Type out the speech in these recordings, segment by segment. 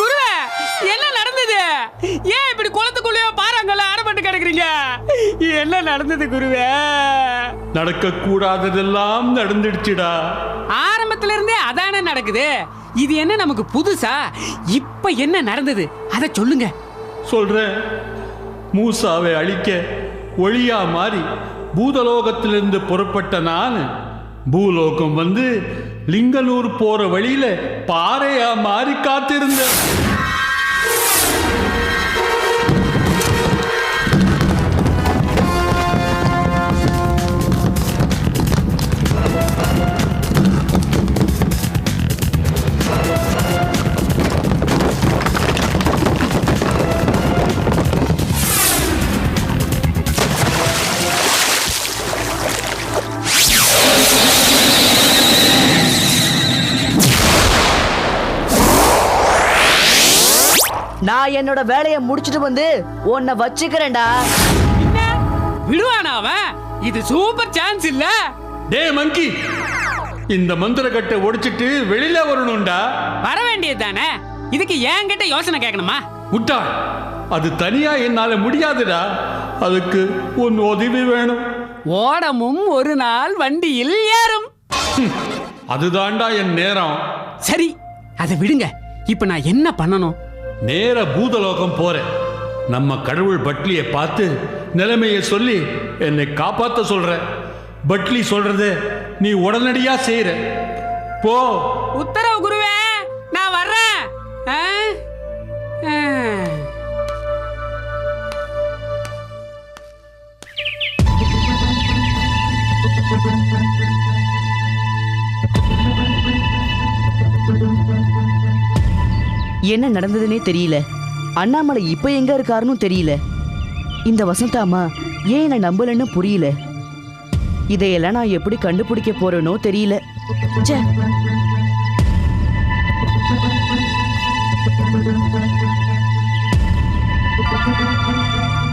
குருவே என்ன நடந்தது? ஏன் இப்படி குளத்துக்குள்ளேயோ பாறாங்கல்ல அடப்பட்டு கிடக்குறீங்க? என்ன நடந்தது குருவே? நடக்க கூடாததெல்லாம் ஆரம்பத்துல இருந்தே அதானே நடக்குது. இது என்ன நமக்கு புதுசா? இப்ப என்ன நடந்தது? அத சொல்லுங்க. சொல்றேன். மூசாவை அழிக்க ஒளியா மாறி பூதலோகத்திலிருந்து புறப்பட்ட நான். பூலோகம் வந்து லிங்கலூர் போற வழியில பாறையா மாறி காத்திருந்தேன். நான் என்னோட வேலையை முடிச்சிட்டு வந்து உன்னை வச்சுக்கிறேன்டா. என்ன? விடுவானா அவன்? இது சூப்பர் சான்ஸ் இல்ல. டே மங்கி இந்த மந்திரக்கட்டை ஒடிச்சிட்டு வெளியில வரணும்டா. வர வேண்டியது தானே? இதுக்கு என்கிட்ட யோசனை கேட்கணுமா? முட்டாள் அது தனியா என்னால முடியாதுடா. அதுக்கு உன் உதவி வேணும். ஓடமும் ஒரு நாள் வண்டியில் ஏறும். அதுதான்டா என் நேரம். சரி அதை விடுங்க. இப்ப நான் என்ன பண்ணணும்? நேர பூதலோகம் போறேன். நம்ம கடவுள் பட்லியை பார்த்து நிலைமையை சொல்லி என்னை காப்பாத்த சொல்ற. பட்லி சொல்றது நீ உடனடியா செய்யற போ. உத்தரவு என்ன நடந்ததுன்னே தெரியல. அண்ணாமலை இப்ப எங்க இருக்காருன்னு தெரியல. இந்த வசந்தாமா ஏன் என்ன நம்பலன்னு புரியல. இதையெல்லாம் நான் எப்படி கண்டுபிடிக்க போறேனோ தெரியல. ச்சே.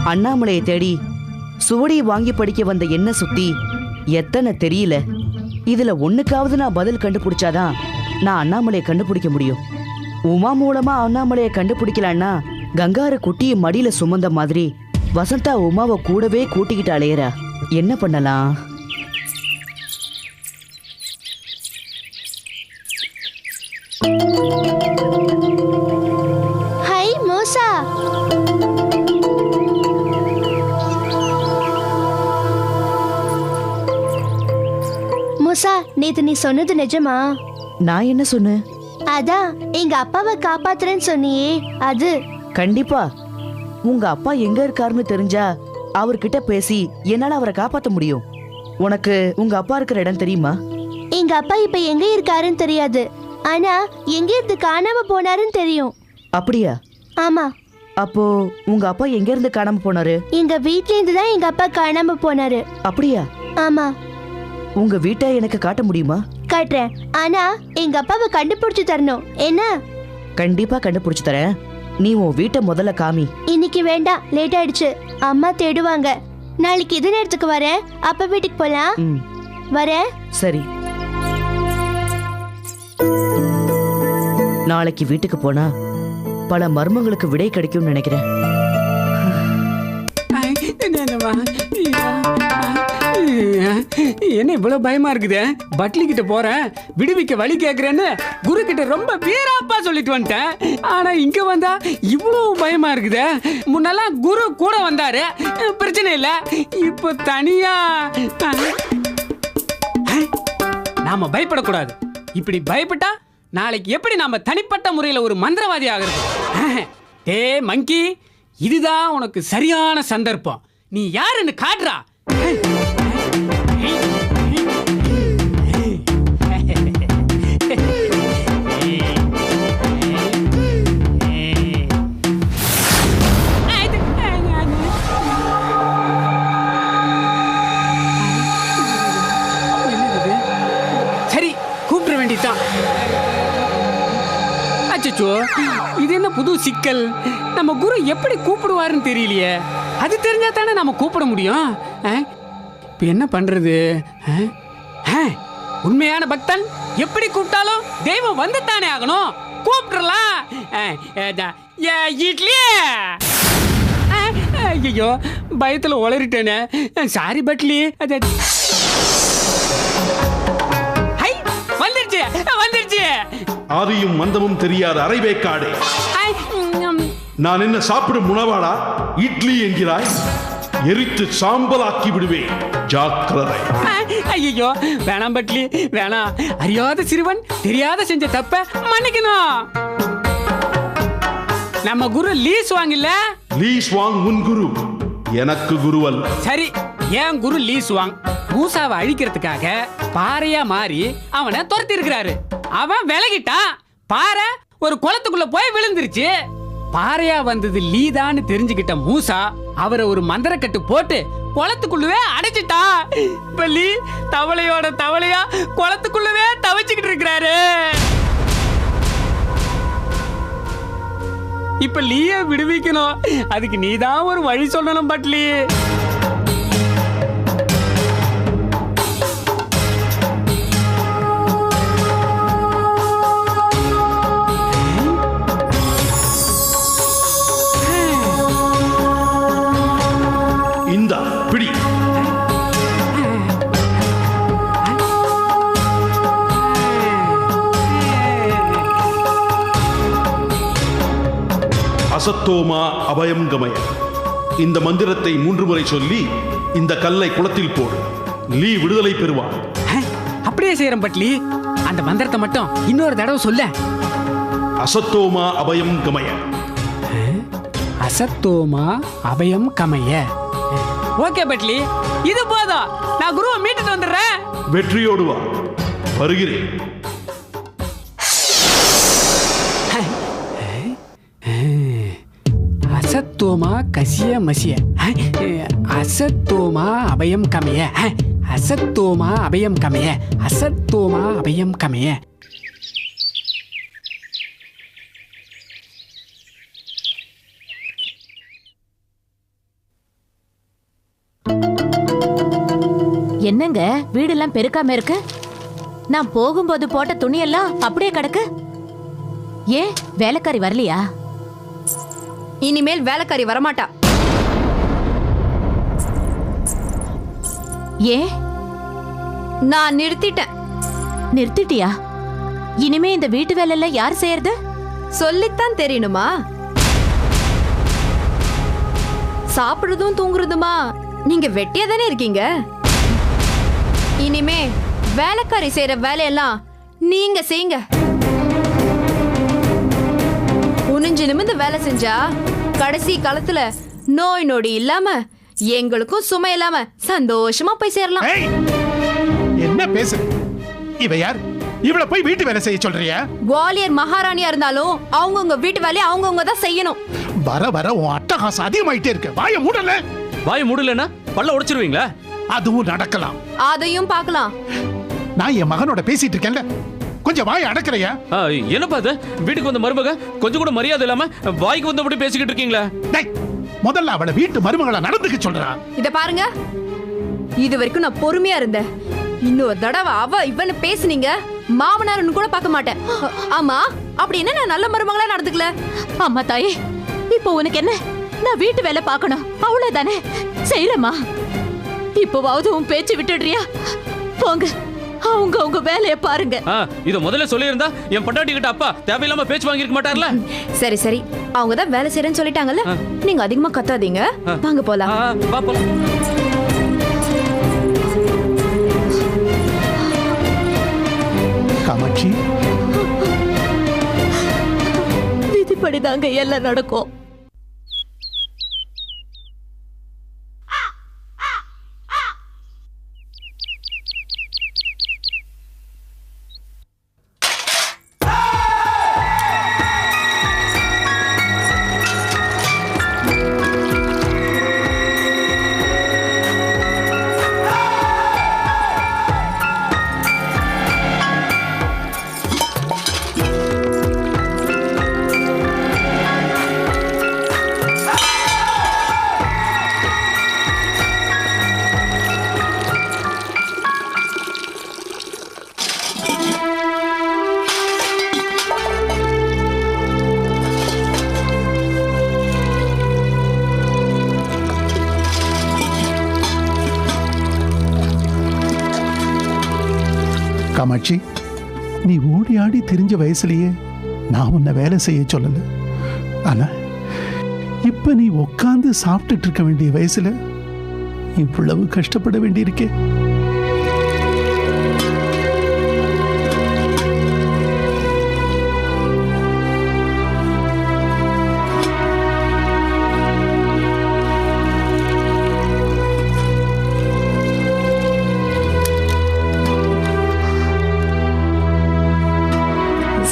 அண்ணாமலையை தேடி சுவடி வாங்கி படிக்க வந்த என்ன சுத்தி எத்தனை தெரியல. இதுல ஒண்ணுக்காவது நான் பதில் கண்டுபிடிச்சாதான் நான் அண்ணாமலையை கண்டுபிடிக்க முடியும். உமா மூலமா அண்ணாமலையை கண்டுபிடிக்கலான்னா கங்காரு குட்டியை மடியில சுமந்த மாதிரி வசந்தா உமாவை கூடவே கூட்டிக்கிட்டு அலையறா. என்ன பண்ணலாம்? ஹை மோசா. மூசா நேத்து நீ சொன்னது நிஜமா? நான் என்ன சொன்னேன்? அதான் எங்க அப்பாவை காப்பாத்துறேன்னு சொன்னியே அது. கண்டிப்பா. உங்க அப்பா எங்க இருக்காருன்னு தெரிஞ்சா அவர்கிட்ட பேசி என்னால அவரை காப்பாத்த முடியும். உனக்கு உங்க அப்பா இருக்கிற இடம் தெரியுமா? எங்க அப்பா இப்ப எங்க இருக்காருன்னு தெரியாது. ஆனா எங்க இருந்து காணாம போனாருன்னு தெரியும். அப்படியா? ஆமா. அப்போ உங்க அப்பா எங்க இருந்து காணாம போனாரு? எங்க வீட்ல இருந்து தான் எங்க அப்பா காணாம போனாரு. அப்படியா? ஆமா. உங்க வீட்டை எனக்கு காட்ட முடியுமா? காட்டுறேன். ஆனா எங்க அப்பாவை கண்டுபிடிச்சு தரணும். என்ன? கண்டிப்பா கண்டுபிடிச்சு தரேன். நீ உன் வீட்டை முதல்ல காமி. இன்னைக்கு வேண்டாம் லேட் ஆயிடுச்சு. அம்மா தேடுவாங்க. நாளைக்கு இது நேரத்துக்கு வரேன் அப்பா வீட்டுக்கு போலாம்? ம். வரேன் சரி. நாளைக்கு வீட்டுக்கு போனா பல மர்மங்களுக்கு விடை கிடைக்கும்னு நினைக்கிறேன். என்ன இவ்வளவு பயமா இருக்குது? பட்லி கிட்ட போறேன் விடுவிக்க வழி கேக்குறேன்னு குரு கிட்ட ரொம்ப வீராப்பா சொல்லிட்டு வந்துட்டேன். ஆனா இங்க வந்தா இவ்வளவு பயமா இருக்குது. முன்னெல்லாம் குரு கூட வந்தாரு. பிரச்சனை இல்ல. இப்போ தனியா நாம பயப்படக்கூடாது. இப்படி பயப்பட்டா நாளைக்கு எப்படி நாம தனிப்பட்ட முறையில் ஒரு மந்திரவாதி ஆகிறது? டே மங்கி இதுதான் உனக்கு சரியான சந்தர்ப்பம். நீ யாருன்னு காட்டுறா சரி கூப்பிட வேண்டியதுதான். அச்சச்சோ இது என்ன புது சிக்கல்? நம்ம குரு எப்படி கூப்பிடுவாருன்னு தெரியலையே. அது தெரிஞ்சா தானே நம்ம கூப்பிட முடியும் ஆ? இப்ப என்ன? ஆ, உண்மையான பக்தன்? எப்படி கூப்பிட்டாலும் தெய்வம் வந்துத்தானே ஆகணும். கூப்பிட்டுறலாம். அஹ், அஹ், த- ஏ, இட்லி ஐயோ பயத்துல உளறிட்டேனே. சாரி பட்லி. வந்துருச்சு. வந்துருச்சு. ஆதியும் மந்தமும் தெரியாத அரைவேக்காடே. நான் என்ன சாப்பிடும் உணவாடா? இட்லி என்கிறாய்? எரித்து சாம்பலாக்கி விடுவேன். ஜாக்கிரதை. ஐயோ வேணாம் பட்லி வேணாம். அறியாத சிறுவன் தெரியாத செஞ்ச தப்ப மன்னிக்கணும். நம்ம குரு லீஸ் வாங்கில்ல? லீஸ் வாங் உன் குரு எனக்கு குருவல். சரி ஏன் குரு லீஸ் வாங்? மூசாவை அழிக்கிறதுக்காக பாறையா மாறி அவனை துரத்தி இருக்கிறாரு அவன் விலகிட்டான் பாறை ஒரு குளத்துக்குள்ள போய் விழுந்துருச்சு. பாறையா வந்தது லீதான்னு தெரிஞ்சுக்கிட்ட மூசா அவரை ஒரு மந்திரக்கட்டு போட்டு குளத்துக்குள்ளவே அடைச்சிட்டா. இப்ப லீ தவளையோட தவளையா குளத்துக்குள்ளவே தவிச்சுக்கிட்டு இருக்கிறாரு. இப்ப லீய விடுவிக்கணும். அதுக்கு நீதான் ஒரு வழி சொல்லணும் பட்லி. அசத்தோமா அபயம் கமய. இந்த மந்திரத்தை மூன்று முறை சொல்லி இந்த கல்லை குளத்தில் போடு. லீ விடுதலை பெறுவான். அப்படியே செய்யறேன் பட்லி. அந்த மந்திரத்தை மட்டும் இன்னொரு தடவை சொல்ல. அசத்தோமா அபயம் கமய. அசத்தோமா அபயம் கமைய. ஓகே பட்லி. இது போதும். நான் குருவை மீட்டுட்டு வந்துடுறேன். வெற்றியோடு வா. வருகிறேன். அசத்தோமா கசிய மசிய. அசத்தோமா அபயம் கமைய. அசத்தோமா அபயம் கமைய. அசத்தோமா அபயம் கமைய. என்னங்க? வீடெல்லாம் பெருக்காம இருக்கு? நான் போகும்போது போட்ட துணியெல்லாம் அப்படியே கிடக்கு. ஏன்? வேலைக்காரி வரலையா? இனிமேல் வேலைக்காரி வரமாட்டா. ஏன் நான் நிறுத்திட்டேன். நிறுத்திட்டியா? இனிமே இந்த வீட்டு வேலையெல்லாம் யார் செய்யறது? சொல்லித்தான் தெரியணுமா? சாப்பிடுறதும் தூங்குறதுமா? நீங்க வெட்டியா தானே இருக்கீங்க? இனிமே வேலைக்காரி செய்யற வேலையெல்லாம் நீங்க செய்யுங்க. குனிஞ்சு நிமிந்து வேலை செஞ்சா கடைசி காலத்துல நோய் நொடி இல்லாம எங்களுக்கும் சுமை இல்லாம சந்தோஷமா போய் சேரலாம். என்ன பேசுற? இவ யார்? இவள போய் வீட்டு வேலை செய்ய சொல்றியா? குவாலியர் மகாராணியா இருந்தாலும் அவங்கவுங்க வீட்டு வேலையை அவங்கவுங்க தான் செய்யணும். வர வர உன் அட்டகாசம் அதிகமாயிட்டே இருக்கு. வாய மூடல. வாய மூடலன்னா பல்ல உடைச்சிருவீங்களா அதுவும் நடக்கலாம். அதையும் பார்க்கலாம். நான் என் மகனோட பேசிட்டு இருக்கேன்ல. கொஞ்சம் வாய அடக்கலையா ஆ, என்னப்பா அது வீட்டுக்கு வந்த மருமக கொஞ்சம் கூட மரியாதை இல்லாம வாய்க்கு வந்தபடி பேசிக்கிட்டு இருக்கீங்களா? டேய் முதல்ல அவளை வீட்டு மருமகளை நடந்துக்க சொல்றா. இத பாருங்க. இது வரைக்கும் நான் பொறுமையா இருந்தேன். இன்னொரு தடவை அவ இவன்னு பேசுனீங்க மாமனார்னு கூட பார்க்க மாட்டேன். ஆமா அப்படி என்ன நான் நல்ல மருமகளா நடந்துக்கல? அம்மா தாயே இப்போ உனக்கு என்ன? நான் வீட்டு வேலை பார்க்கணும். அவ்வளவுதானே? செய்யலம்மா. இப்போவாவது உன் பேச்சு விட்டுடுறியா? போங்க. அவங்க உங்க வேலையை பாருங்க. ஆ, இத முதல்ல சொல்லியிருந்தா என் பொண்டாட்டி கிட்ட அப்பா தேவையில்லாம பேச்சு வாங்கியிருக்க மாட்டார்ல? சரி சரி. அவங்க தான் வேலை செய்யறேன்னு சொல்லிட்டாங்கல்ல? நீங்க அதிகமா கத்தாதீங்க. வாங்க போலாம். வா போலாம் காமாட்சி. விதிப்படிதாங்க எல்லாம் நடக்கும். காமாட்சி நீ ஓடி ஆடி தெரிஞ்ச வயசுலயே நான் உன்னை வேலை செய்ய சொல்லல. ஆனா இப்ப நீ உட்காந்து சாப்பிட்டுட்டு இருக்க வேண்டிய வயசுல இவ்வளவு கஷ்டப்பட வேண்டியிருக்கே.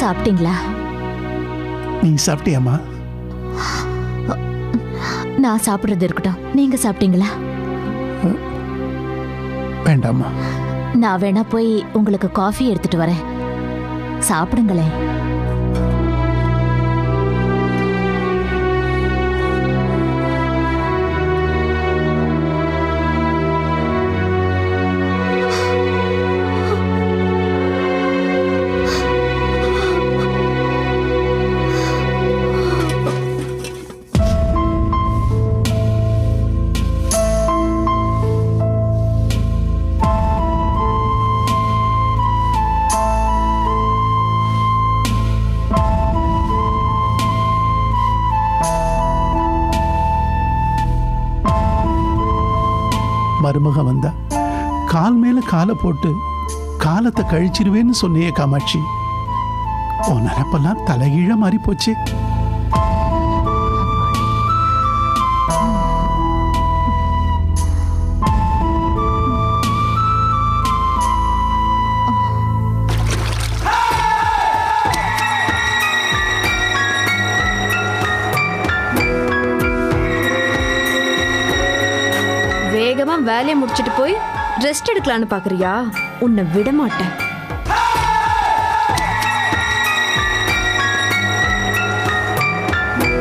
சாப்பிட்டீங்களா? நீ சாப்பிட்டியாம்மா? நான் சாப்பிடுறது இருக்கட்டும். நீங்க சாப்பிட்டீங்களா? வேண்டாம்மா. நான் வேணா போய் உங்களுக்கு காஃபி எடுத்துட்டு வரேன். சாப்பிடுங்களேன். மருமக வந்தா கால் மேல காலை போட்டு காலத்தை கழிச்சிருவேன்னு சொன்னியே காமாட்சி. உன் நினப்பெல்லாம் தலைகீழ மாறி போச்சு. வேலையை முடிச்சுட்டு போய் ரெஸ்ட் எடுக்கலான்னு பாக்குறியா? உன்னை விட மாட்டேன்